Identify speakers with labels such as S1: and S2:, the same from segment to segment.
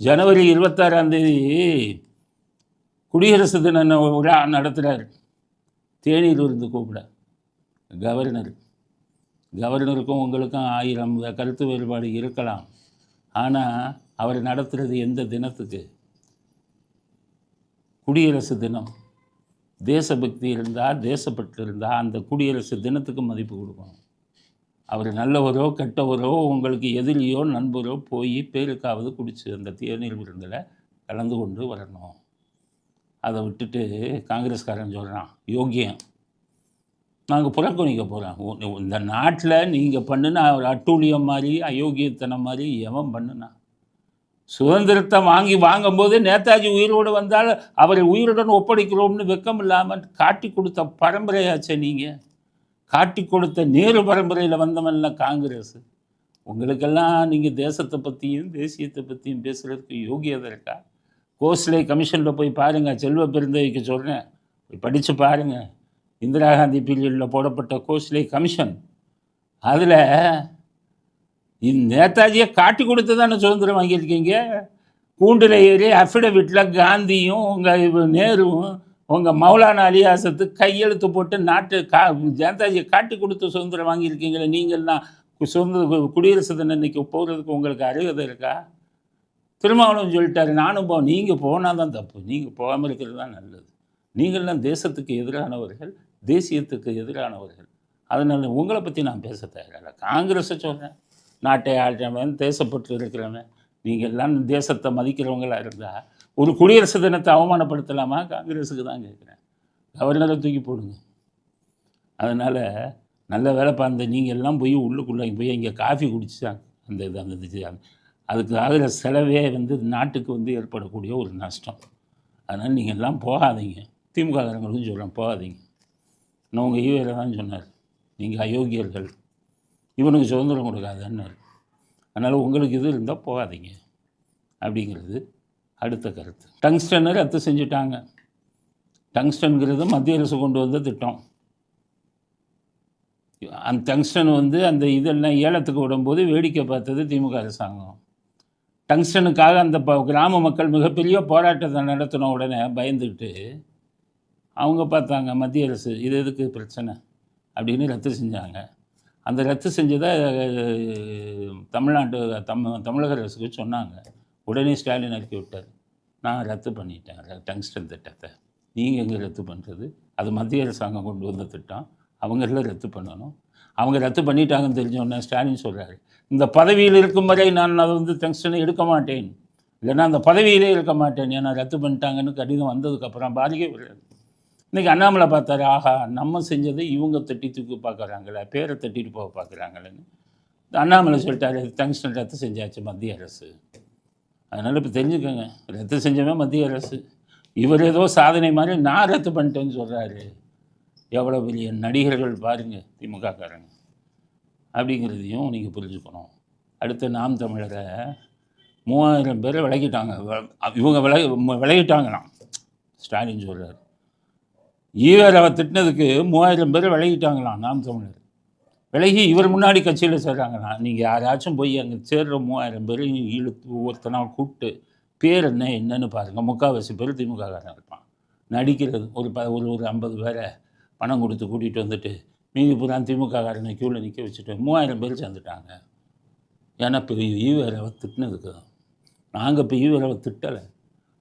S1: ஜனவரி இருபத்தாறாம் தேதி குடியரசு தின விழா நடத்துகிறார் தேனியில் இருந்து கூப்பிட கவர்னர். கவர்னருக்கும் உங்களுக்கும் ஆயிரம் கருத்து வேறுபாடு இருக்கலாம். ஆனால் அவர் நடத்துகிறது எந்த தினத்துக்கு? குடியரசு தினம். தேசபக்தி இருந்தால் தேசப்பட்டு இருந்தால் அந்த குடியரசு தினத்துக்கு மதிப்பு கொடுக்கணும். அவர் நல்லவரோ கெட்டவரோ உங்களுக்கு எதிரியோ நண்பரோ போய் பேருக்காவது குடிச்சு அந்த தேநீர் விருந்தில் கலந்து கொண்டு வரணும். அதை விட்டுட்டு காங்கிரஸ்காரன் சொல்கிறான் யோக்கியம் நாங்கள் புறக்கணிக்க போகிறோம் இந்த நாட்டில் நீங்கள் பண்ணுன ஒரு அட்டூழியம் மாதிரி அயோக்கியத்தனம் மாதிரி எவன் பண்ணுனா? சுதந்திரத்தை வாங்கி வாங்கும்போது நேதாஜி உயிரோடு வந்தால் அவரை உயிருடன் ஒப்படைக்கிறோம்னு வெக்கம் இல்லாமல் காட்டி கொடுத்த பரம்பரையாச்சே நீங்கள் காட்டி கொடுத்த நேரு பரம்பரையில் வந்தவன்ல காங்கிரஸ். உங்களுக்கெல்லாம் நீங்கள் தேசத்தை பற்றியும் தேசியத்தை பற்றியும் பேசுகிறதுக்கு யோகியதை இருக்கா? கோஸ்லே கமிஷனில் போய் பாருங்கள் செல்வ பெருந்தகைக்கு சொல்கிறேன் போய் படித்து பாருங்கள் இந்திரா காந்தி பீரியடில் போடப்பட்ட கோஸ்லே கமிஷன். அதில் இந்த நேதாஜியை காட்டி கொடுத்து தானே சுதந்திரம் வாங்கியிருக்கீங்க? கூண்டில் ஏறி அஃபிடவிட்டில் காந்தியும் உங்கள் நேருவும் உங்கள் மௌலானா அலியாசத்து கையெழுத்து போட்டு நாட்டு கா ஜனதாஜியை காட்டி கொடுத்து சுதந்திரம் வாங்கியிருக்கீங்களே நீங்கள்லாம் சுதந்திர குடியரசு தினம் இன்னைக்கு போகிறதுக்கு உங்களுக்கு அருகதை இருக்கா? திருமாவளவன் சொல்லிட்டாரு நானும் போ நீங்கள் போனால் தான் தப்பு நீங்கள் போகாமல் இருக்கிறது தான் நல்லது. நீங்கள்லாம் தேசத்துக்கு எதிரானவர்கள் தேசியத்துக்கு எதிரானவர்கள். அதனால் உங்களை பற்றி நான் பேச தயாரில்லை காங்கிரஸை சொல்கிறேன் நாட்டை ஆள்றவன் தேசப்பட்டு இருக்கிறவன். நீங்கள் எல்லாம் தேசத்தை மதிக்கிறவங்களாக இருந்தால் ஒரு குடியரசு தினத்தை அவமானப்படுத்தலாமா? காங்கிரஸுக்கு தான் கேட்குறேன். கவர்னரை தூக்கி போடுங்க. அதனால் நல்ல வேலை பார்ந்த நீங்கள் எல்லாம் போய் உள்ளுக்குள்ளே போய் இங்கே காஃபி குடிச்சாங்க அந்த இது அந்த இது. அதுக்கு ஆகிற செலவே வந்து நாட்டுக்கு வந்து ஏற்படக்கூடிய ஒரு நஷ்டம். அதனால் நீங்கள் எல்லாம் போகாதீங்க. திமுககாரங்களும் சொல்கிறேன் போகாதீங்க. நான் உங்கள் ஈவேரை தான் சொன்னார். நீங்கள் அயோக்கியர்கள். இவனுக்கு சுதந்திரம் கொடுக்காதன்னாரு. அதனால் உங்களுக்கு இது இருந்தால் போகாதீங்க. அப்படிங்கிறது அடுத்த கருத்து. டங்ஸ்டனை ரத்து செஞ்சுட்டாங்க. டங்ஸ்டன்கிறது மத்திய அரசு கொண்டு வந்த திட்டம். அந்த டங்ஸ்டன் வந்து அந்த இதெல்லாம் ஏலத்துக்கு விடும்போது வேடிக்கை பார்த்தது திமுக அரசாங்கம். டங்ஸ்டனுக்காக அந்த ப- கிராம மக்கள் மிகப்பெரிய போராட்டத்தை நடத்தின உடனே பயந்துக்கிட்டு அவங்க பார்த்தாங்க மத்திய அரசு இது எதுக்கு பிரச்சனை? அப்படின்னு ரத்து செஞ்சாங்க. அந்த ரத்து செஞ்சதை தமிழ்நாட்டு தம் தமிழக அரசுக்கு சொன்னாங்க. உடனே ஸ்டாலின் அறிக்கை விட்டார். நான் ரத்து பண்ணிட்டேன் ர- டங்ஸ்டன் திட்டத்தை. நீங்கள் எங்கே ரத்து பண்ணுறது அது மத்திய அரசாங்கம் கொண்டு வந்த திட்டம். அவங்கள ரத்து பண்ணணும். அவங்க ரத்து பண்ணிட்டாங்கன்னு தெரிஞ்ச ஸ்டாலின் சொல்கிறாரு இந்த பதவியில் இருக்கும் வரை நான் அதை வந்து டங்ஸ்டனை எடுக்க மாட்டேன். இல்லைன்னா அந்த பதவியிலே இருக்க மாட்டேன். ஏன்னா ரத்து பண்ணிட்டாங்கன்னு கடிதம் வந்ததுக்கப்புறம் பாதிக்க விடாது இன்றைக்கி அண்ணாமலை பார்த்தாரு ஆஹா நம்ம செஞ்சதை இவங்க தட்டி தூக்கி பார்க்குறாங்களே பேரை தட்டிட்டு போக பார்க்குறாங்களேன்னு. அண்ணாமலை சொல்லிட்டாரு டங்ஸ்டன் ரத்து செஞ்சாச்சு மத்திய அரசு. அதனால் இப்போ தெரிஞ்சுக்கோங்க ரத்து செஞ்சவன் மத்திய அரசு. இவர் ஏதோ சாதனை மாதிரி நான் ரத்து பண்ணிட்டேன்னு சொல்கிறாரு எவ்வளோ பெரிய நடிகர்கள் பாருங்கள் திமுககாரங்க அப்படிங்கிறதையும் நீங்கள் புரிஞ்சுக்கணும். அடுத்து நாம் தமிழரை மூவாயிரம் பேரை விலகிட்டாங்க வ- இவங்க விலகி விலகிட்டாங்களாம். ஸ்டாலின் சொல்கிறார் ஈவேராவை திட்டினதுக்கு மூவாயிரம் பேர் விலகிட்டாங்களாம் நாம் தமிழர். விலகி இவர் முன்னாடி கட்சியில் சேர்றாங்களாம். நீங்கள் யாராச்சும் போய் அங்கே சேர்ற மூவாயிரம் பேரையும் இழுத்து ஒவ்வொருத்தனா கூப்பிட்டு பேர் என்ன என்னன்னு பாருங்கள் முக்கால்வாசி பேர் திமுககாரன் இருப்பான். நடிக்கிறது ஒரு ப ஒரு ஒரு ஐம்பது பேரை பணம் கொடுத்து கூட்டிகிட்டு வந்துட்டு மீதி பூரா திமுககாரனை க்யூவில் நிற்க வச்சுட்டு மூவாயிரம் பேர் சேர்ந்துட்டாங்க. ஏன்னா இப்போ ஈவேராவை திட்டினதுக்கு தான். நாங்கள் இப்போ ஈவேராவை திட்டலை.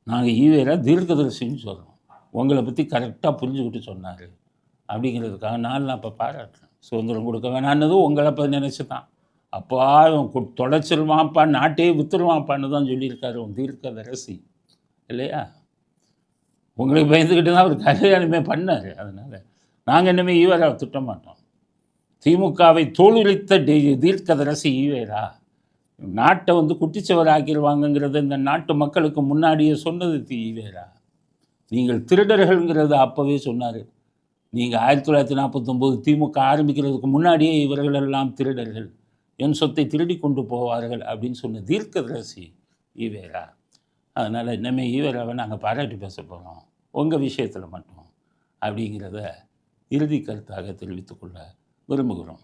S1: நாங்கள் ஈவேரா தீர்க்கதரிசின்னு சொல்கிறோம் உங்களை பற்றி கரெக்டாக புரிஞ்சுக்கிட்டு சொன்னார். அப்படிங்கிறதுக்காக நான் நான் இப்போ பாராட்டுறேன். சுதந்திரம் கொடுக்க வேணான்னதும் உங்களை இப்போ நினச்சி தான் அப்பா இவன் தொலைச்சிருவான்ப்பா நாட்டையே வித்துருவான்ப்பான்னு தான் சொல்லியிருக்காரு உன் தீர்க்கதரிசி. இல்லையா? உங்களுக்கு பயந்துக்கிட்டு தான் அவர் கல்யாணமே பண்ணார். அதனால் நாங்கள் இனிமேல் ஈவேராவை திட்ட மாட்டோம். திமுகவை தோலுரித்த தீர்க்கதரசி ஈவேரா? நாட்டை வந்து குட்டிச்சவர் ஆக்கிடுவாங்கங்கிறது இந்த நாட்டு மக்களுக்கு முன்னாடியே சொன்னது தீ ஈவேரா? நீங்கள் திருடர்கள்ங்கிறத அப்போவே சொன்னார். நீங்கள் ஆயிரத்தி தொள்ளாயிரத்தி நாற்பத்தொம்போது திமுக ஆரம்பிக்கிறதுக்கு முன்னாடியே இவர்களெல்லாம் திருடர்கள். என் சொத்தை திருடி கொண்டு போவார்கள் அப்படின்னு சொன்ன தீர்க்கதரசி ஈவேரா. அதனால் இனிமேல் ஈவேராவை நாங்கள் பாராட்டி பேச போகிறோம் உங்கள் விஷயத்தில் மட்டும் அப்படிங்கிறத இறுதி கருத்தாக தெரிவித்துக்கொள்ள விரும்புகிறோம்.